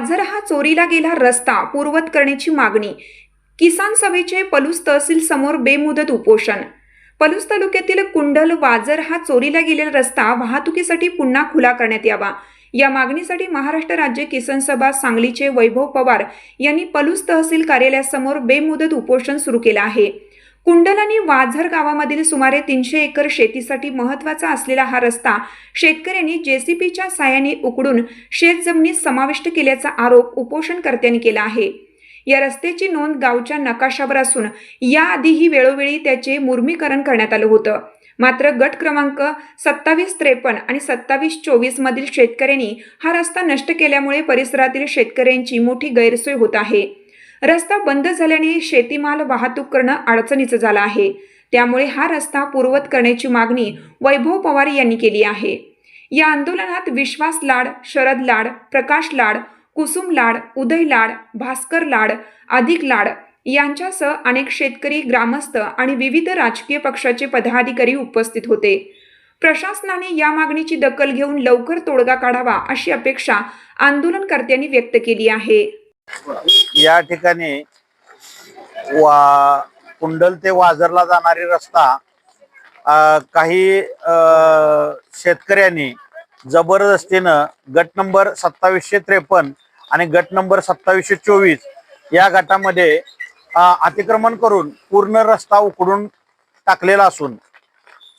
पाझर हा चोरीला गेला रस्ता पूर्वत करण्याची मागणी. किसान सभेचे पलूस तहसील समोर बेमुदत उपोषण. पलूस तालुक्यातील कुंडल वाजर हा चोरीला गेलेला रस्ता वाहतुकीसाठी पुन्हा खुला करण्यात यावा. या मागणीसाठी महाराष्ट्र राज्य किसान सभा सांगलीचे वैभव पवार यांनी पलूस तहसील कार्यालयासमोर बेमुदत उपोषण सुरू केलं आहे. कुंडल आणि वाझर गावामधील सुमारे तीनशे एकर शेतीसाठी महत्त्वाचा असलेला हा रस्ता शेतकऱ्यांनी जेसीपीच्या साहाय्याने उकडून शेतजमिनीत समाविष्ट केल्याचा आरोप उपोषणकर्त्यांनी केला आहे. या रस्त्याची नोंद गावच्या नकाशावर असून याआधीही वेळोवेळी त्याचे मुर्मीकरण करण्यात आलं होतं. मात्र गट क्रमांक सत्तावीस त्रेपन्न आणि सत्तावीस चोवीस मधील शेतकऱ्यांनी हा रस्ता नष्ट केल्यामुळे परिसरातील शेतकऱ्यांची मोठी गैरसोय होत आहे. रस्ता बंद झाल्याने शेतीमाल वाहतूक करणं अडचणीचं झालं आहे. त्यामुळे हा रस्ता पूर्वत करण्याची मागणी वैभव पवार यांनी केली आहे. या आंदोलनात विश्वास लाड शरद लाड प्रकाश लाड कुसुम लाड उदय लाड भास्कर लाड अधिक लाड यांच्यासह अनेक शेतकरी ग्रामस्थ आणि विविध राजकीय पक्षाचे पदाधिकारी उपस्थित होते. प्रशासनाने या मागणीची दखल घेऊन लवकर तोडगा काढावा अशी अपेक्षा आंदोलनकर्त्यांनी व्यक्त केली आहे. या ठिकाणी वा कुंडल ते वाजरला जाणारी रस्ता काही शेतकऱ्यांनी जबरदस्तीनं गट नंबर सत्तावीसशे त्रेपन्न आणि गट नंबर सत्तावीसशे चोवीस या गटामध्ये अतिक्रमण करून पूर्ण रस्ता उकडून टाकलेला असून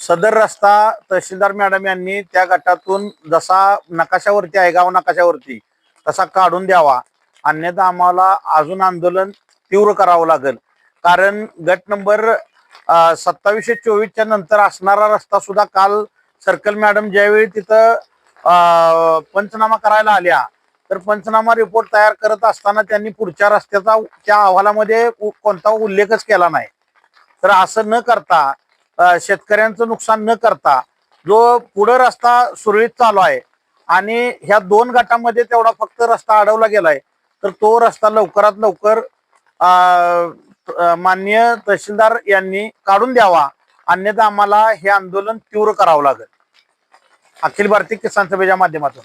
सदर रस्ता तहसीलदार मॅडम यांनी त्या गटातून जसा नकाशावरती आहे गाव नकाशावरती तसा काढून द्यावा. अन्यथा आम्हाला अजून आंदोलन तीव्र करावं लागेल. कारण गट नंबर सत्तावीसशे चोवीसच्या नंतर असणारा रस्ता सुद्धा काल सर्कल मॅडम ज्यावेळी तिथं अं, पंचनामा करायला आल्या तर पंचनामा रिपोर्ट तयार करत असताना त्यांनी पुढच्या रस्त्याचा त्या अहवालामध्ये कोणता उल्लेखच केला नाही. तर असं न करता शेतकऱ्यांचं नुकसान न करता जो पुढं रस्ता सुरळीत चालू आहे आणि ह्या दोन गटामध्ये तेवढा फक्त रस्ता अडवला गेलाय तर तो रस्ता लवकरात लवकर मान्य माननीय तहसीलदार यांनी काढून द्यावा. अन्यथा आम्हाला हे आंदोलन तीव्र करावं लागेल. अखिल भारतीय किसान सभेच्या माध्यमातून.